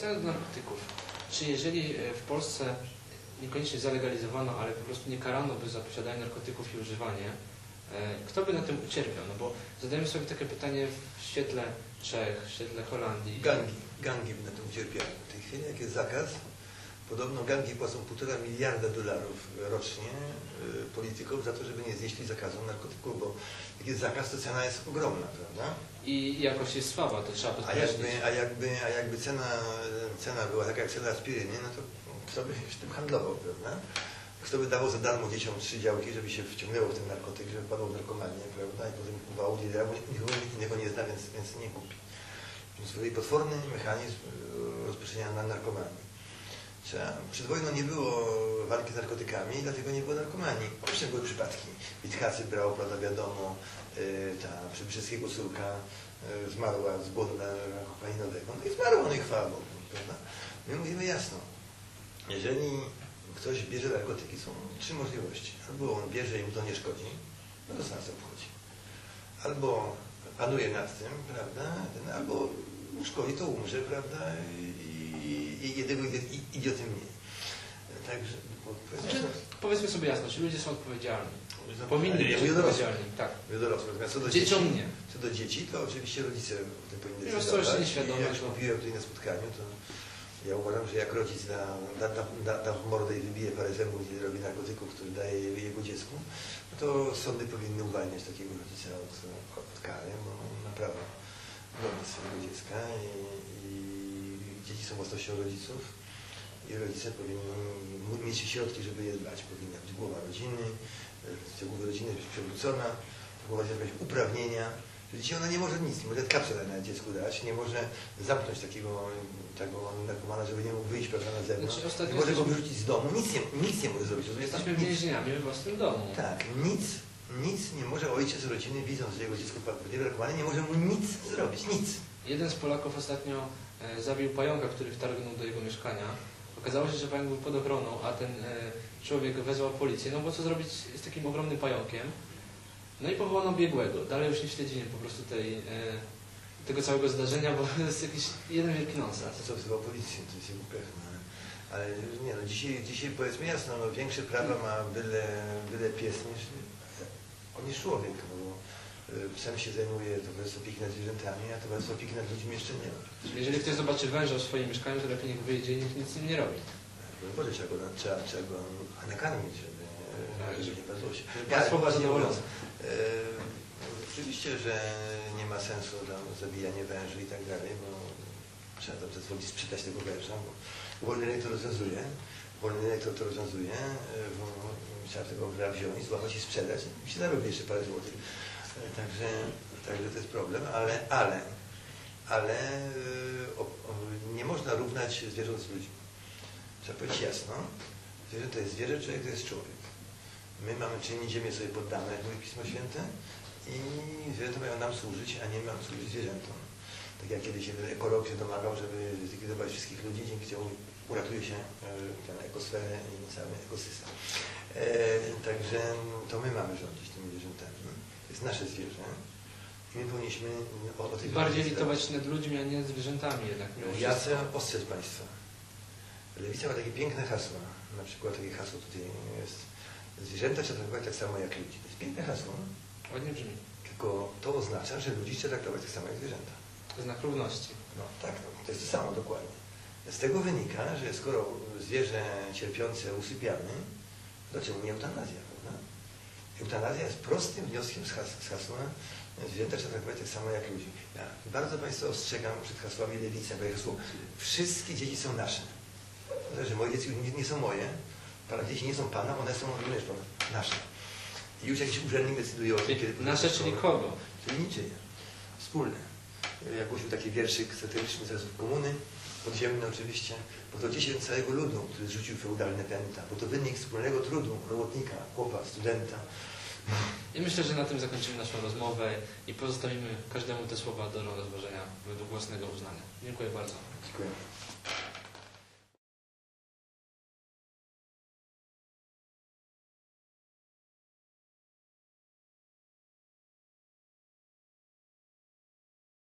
wracając do narkotyków, czy jeżeli e, w Polsce niekoniecznie zalegalizowano, ale po prostu nie karano by za posiadanie narkotyków i używanie, e, kto by na tym ucierpiał? No bo zadajemy sobie takie pytanie w świetle Czech, w świetle Holandii. Gangi, gangi by na tym ucierpiały. W tej chwili, jak jest zakaz, podobno gangi płacą półtora miliarda dolarów rocznie y, politykom za to, żeby nie znieśli zakazu narkotyków, bo jest zakaz, to cena jest ogromna, prawda? I jakość jest słaba, to trzeba A podkreślić. jakby, a jakby, a jakby cena, cena była taka jak cena aspiryny, no to kto by się tym handlował, prawda? Kto by dawał za darmo dzieciom trzy działki, żeby się wciągnęło w ten narkotyk, żeby padło w narkomanię, prawda? I potem kupowało dealera, bo nikogo innego nie zna, więc, więc nie kupi. Więc potworny mechanizm y, rozproszenia na narkomanii. Trzeba, przed wojną nie było walki z narkotykami, dlatego nie było narkomanii. Owszem, były przypadki. Witkacy brał, prawda, wiadomo, y, ta Przybrzeckiego córka y, zmarła z na kokainowego. No i zmarła, no i chwała prawda? My mówimy jasno, jeżeli ktoś bierze narkotyki, są trzy możliwości. Albo on bierze i mu to nie szkodzi, no to nas obchodzi. Albo panuje nad tym, prawda, albo szkodzi, to umrze, prawda, i jednego idi- idioty mniej. Także, bo, Znaczy, powiedzmy sobie jasno, czy ludzie są odpowiedzialni? no, Powinni być odpowiedzialni. Tak. Natomiast co do dzieci, nie. co do dzieci, to oczywiście rodzice o tym powinni decydować. jeszcze nieświadome, jak to- mówiłem tutaj na spotkaniu, to ja uważam, że jak rodzic da, da, da, da, w mordę i wybije parę zębów i robi narkotyków, który daje je- jego dziecku, no to sądy powinny uwalniać takiego rodzica od, od kary, bo ma prawo bronić swojego dziecka i, i dzieci są własnością rodziców i rodzice powinni mieć środki, żeby je dbać. Powinna być głowa rodziny, głowa rodziny być przewrócona, próbować jakieś uprawnienia. Dzisiaj ona nie może nic, nie może kapsę na dziecku dać, nie może zamknąć takiego, takiego narkomana, żeby nie mógł wyjść prawda, na zewnątrz, Znaczy, nie może go wyrzucić z domu, nic nie, nic nie może zrobić. Jesteśmy więźniami we własnym domu. Tak, nic, nic nie może ojciec rodziny, widząc, że jego dziecko wpadło w narkomanie, nie może mu nic zrobić, nic. Jeden z Polaków ostatnio e, zabił pająka, który wtargnął do jego mieszkania. Okazało się, że pająk był pod ochroną, a ten e, człowiek wezwał policję. No bo co zrobić z takim ogromnym pająkiem? No i powołano biegłego. Dalej już nie śledzimy po prostu tej, e, tego całego zdarzenia, bo to jest jakiś jeden wielki nonsens. co wzywał policję, to pech. No. Ale nie no, dzisiaj, dzisiaj powiedzmy jasno, no, większe prawa ma byle, byle pies niż, niż człowiek. No, bo y, psem się zajmuje towarzystwo opieki nad zwierzętami, a towarzystwo opieki nad ludźmi jeszcze nie ma. Jeżeli ktoś zobaczy węża w swoim mieszkaniu, to lepiej niech wyjdzie i niech nic z nim nie robi. No Boże, trzeba go, trzeba, trzeba go nakarmić, żeby, Tak. żeby nie padło się. Poważnie zadowolone. mówiąc, e, Oczywiście, że nie ma sensu tam zabijanie węży i tak dalej, bo trzeba tam zezwolić sprzedać tego węża, bo wolny rynek to rozwiązuje. Wolny rynek to, to rozwiązuje, e, bo trzeba tego wziąć, złapać i sprzedać i się zarobi jeszcze parę złotych. Także, także to jest problem, ale, ale, ale e, o, o, nie można równać zwierząt z ludźmi. Trzeba powiedzieć jasno, zwierzę to jest zwierzę, człowiek to jest człowiek. My mamy czynić ziemię sobie poddane, jak mówi Pismo Święte, i zwierzęta mają nam służyć, a nie mamy służyć zwierzętom. Tak jak kiedyś ekolog się domagał, żeby zlikwidować wszystkich ludzi, dzięki czemu uratuje się e, tę ekosferę i cały ekosystem. E, także to my mamy rządzić tymi zwierzętami. To jest nasze zwierzę. I my powinniśmy o, o tych Bardziej litować nad ludźmi, a nie nad zwierzętami jednak. ja chcę ostrzec Państwa. Lewica ma takie piękne hasła. Na przykład takie hasło tutaj jest. Zwierzęta trzeba traktować tak samo jak ludzi. To jest piękne hasło, Ładnie brzmi. tylko to oznacza, że ludzi trzeba traktować tak samo jak zwierzęta. Znak równości. No tak, no, to jest to samo dokładnie. Z tego wynika, że skoro zwierzę cierpiące usypiamy, to czemu nie eutanazja, prawda? Eutanazja jest prostym wnioskiem z, has z hasła zwierzęta trzeba traktować tak samo jak ludzi. Ja bardzo Państwa ostrzegam przed hasłami lewicy, bo hasło wszystkie dzieci są nasze. To znaczy, że moje dzieci nie, nie są moje, Pana dzieci nie są Pana, one są również Pana, nasze. I już jakiś urzędnik decyduje o tym, kiedy... nasze, czyli kogo? Czyli niczyje. Wspólne. Jak głosił taki wierszyk satyryczny z czasów komuny, podziemny oczywiście, bo to dziesięć całego ludu, który zrzucił feudalne pęta, bo to wynik wspólnego trudu robotnika, chłopa, studenta. I myślę, że na tym zakończymy naszą rozmowę i pozostawimy każdemu te słowa do rozważenia według własnego uznania. Dziękuję bardzo. Dziękuję.